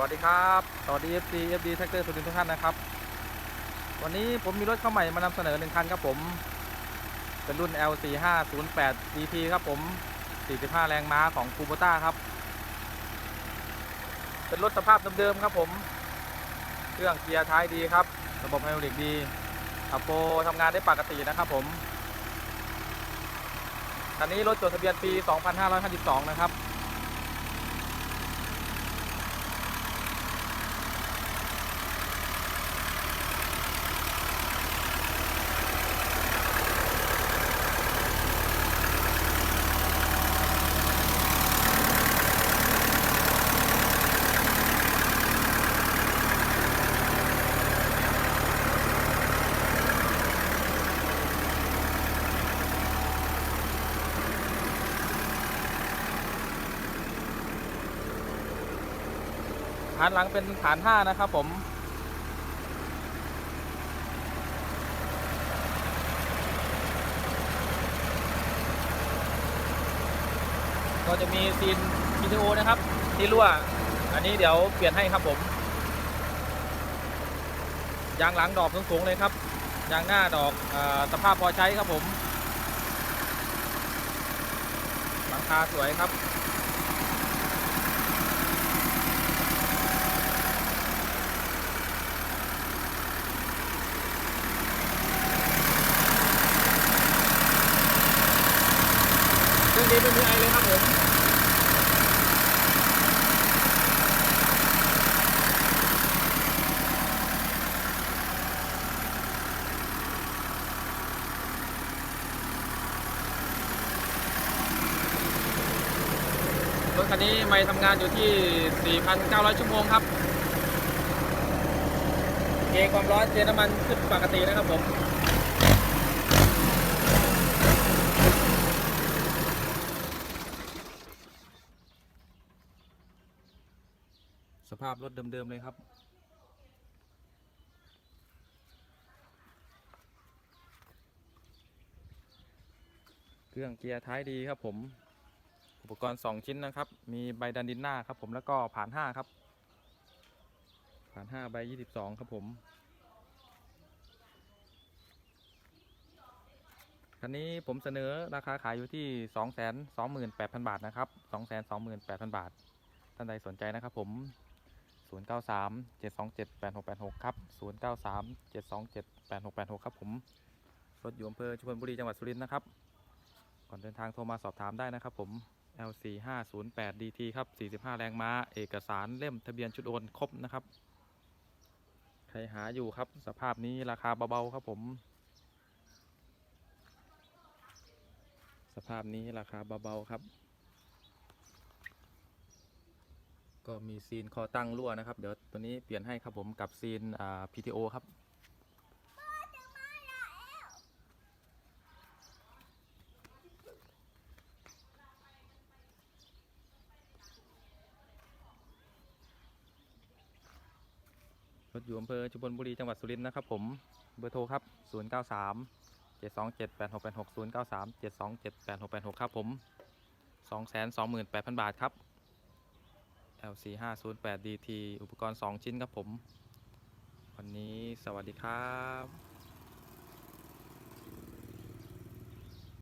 วัสดีครับ สวัสดี FD FD Tractor สุรินทร์ทุกท่านนะครับ วันนี้ผมมีรถเข้าใหม่มานำเสนอหนึ่งคันครับผม เป็นรุ่น L4508 GT ครับผม 45 แรงม้าของ k u b o t a ครับ เป็นรถสภาพเดิมๆครับผม เครื่องเกียร์ท้ายดีครับ ระบบไฮดรอลิกดีขับโปทำงานได้ปกตินะครับผม คันนี้รถจดทะเบียนปี 2552 นะครับ ฐานหลังเป็นฐาน5นะครับผม ก็จะมีซีนวิดีโอนะครับ ที่รั่ว อันนี้เดี๋ยวเปลี่ยนให้ครับผม ยางหลังดอกสูงๆเลยครับ ยางหน้าดอกอสภาพพอใช้ครับผม หลังคาสวยครับ เครื่องนี้ไม่มีไอเลยครับผมรถคันนี้ไม่ทำงานอยู่ที่ 4,900 ชั่วโมงครับ เกความร้อนเทน้ำมันขึ้นปกตินะครับผม สภาพรถเดิม ๆ เลยครับ เครื่องเกียร์ท้ายดีครับผม อุปกรณ์ 2 ชิ้นนะครับ มีใบดันดินหน้าครับผมแล้วก็ผ่าน 5 ครับ ผ่าน 5 ใบ 22 ครับผม คันนี้ผมเสนอราคาขายอยู่ที่ 228,000 บาทนะครับ 228,000 บาทท่านใดสนใจนะครับผม 093 727 8686 ครับ 093 727 8686 ครับผม รถอยู่อำเภอชุมพลบุรีจังหวัดสุรินทร์นะครับ ก่อนเดินทางโทรมาสอบถามได้นะครับผม LC 508 DT ครับ 45 แรงม้า เอกสารเล่มทะเบียนชุดโอนครบนะครับ ใครหาอยู่ครับ สภาพนี้ราคาเบาๆครับผม สภาพนี้ราคาเบาๆครับ ก็มีซีนคอตั้งรั่วนะครับ เดี๋ยวตัวนี้เปลี่ยนให้ครับผมกับซีนอ่า PTO ครับรถอยู่อำเภอชุมพลบุรีจังหวัดสุรินทร์นะครับผม เบอร์โทรครับ 093 727 8686 093 727 8686 ครับผม 228,000 บาทครับ L4508DT อุปกรณ์ 2 ชิ้นครับผม วันนี้สวัสดีครับ